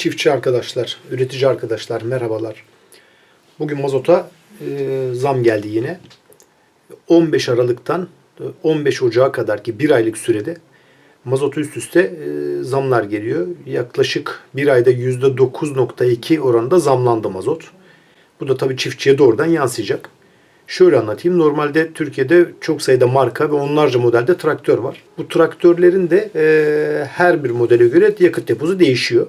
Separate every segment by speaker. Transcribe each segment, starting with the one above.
Speaker 1: Çiftçi arkadaşlar, üretici arkadaşlar merhabalar. Bugün mazota e, zam geldi yine. 15 Aralık'tan e, 15 Ocağı kadar ki bir aylık sürede mazota üst üste e, zamlar geliyor. Yaklaşık bir ayda %9.2 oranında zamlandı mazot. Bu da tabii çiftçiye doğrudan yansıyacak. Şöyle anlatayım. Normalde Türkiye'de çok sayıda marka ve onlarca modelde traktör var. Bu traktörlerin de e, her bir modele göre yakıt deposu değişiyor.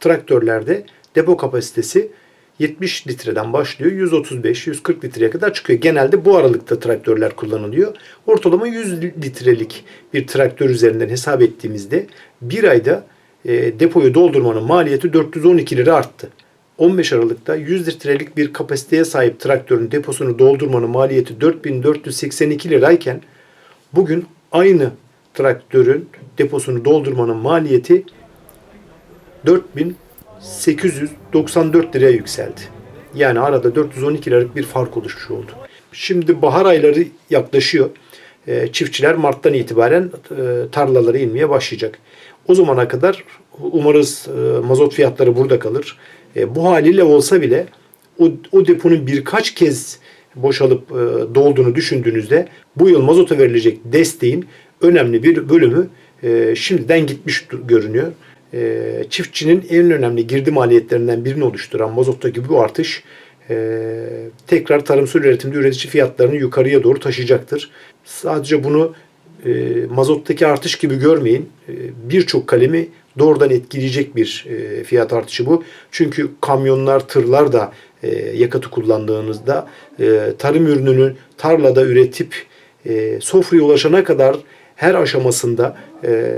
Speaker 1: Traktörlerde depo kapasitesi 70 litreden başlıyor. 135-140 litreye kadar çıkıyor. Genelde bu aralıkta traktörler kullanılıyor. Ortalama 100 litrelik bir traktör üzerinden hesap ettiğimizde bir ayda e, depoyu doldurmanın maliyeti 412 lira arttı. 15 Aralık'ta 100 litrelik bir kapasiteye sahip traktörün deposunu doldurmanın maliyeti 4482 lirayken bugün aynı traktörün deposunu doldurmanın maliyeti 4894 liraya yükseldi. Yani arada 412 liralık bir fark oluşmuş oldu. Şimdi bahar ayları yaklaşıyor. Ee, Çiftçiler Mart'tan itibaren e, tarlalara inmeye başlayacak. O zamana kadar umarız e, mazot fiyatları burada kalır. E, Bu haliyle olsa bile o, o deponun birkaç kez boşalıp e, dolduğunu düşündüğünüzde bu yıl mazota verilecek desteğin önemli bir bölümü e, şimdiden gitmiş görünüyor. E, çiftçinin en önemli girdi maliyetlerinden birini oluşturan mazottaki bu artış e, tekrar tarımsal üretimde üretici fiyatlarını yukarıya doğru taşıyacaktır. Sadece bunu e, mazottaki artış gibi görmeyin. E, Birçok kalemi doğrudan etkileyecek bir e, fiyat artışı bu. Çünkü kamyonlar, tırlar da e, yakıtı kullandığınızda e, tarım ürününü tarlada üretip e, sofraya ulaşana kadar her aşamasında e,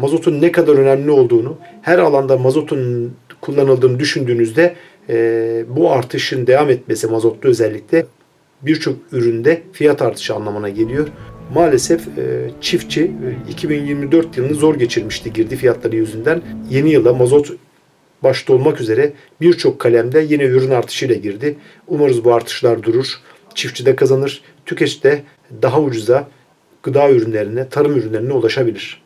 Speaker 1: mazotun ne kadar önemli olduğunu, her alanda mazotun kullanıldığını düşündüğünüzde e, bu artışın devam etmesi mazotlu özellikle birçok üründe fiyat artışı anlamına geliyor. Maalesef e, çiftçi e, 2024 yılını zor geçirmişti girdi fiyatları yüzünden. Yeni yıla mazot başta olmak üzere birçok kalemde yine ürün artışıyla girdi. Umarız bu artışlar durur. Çiftçi de kazanır. Tüketici de daha ucuza gıda ürünlerine, tarım ürünlerine ulaşabilir.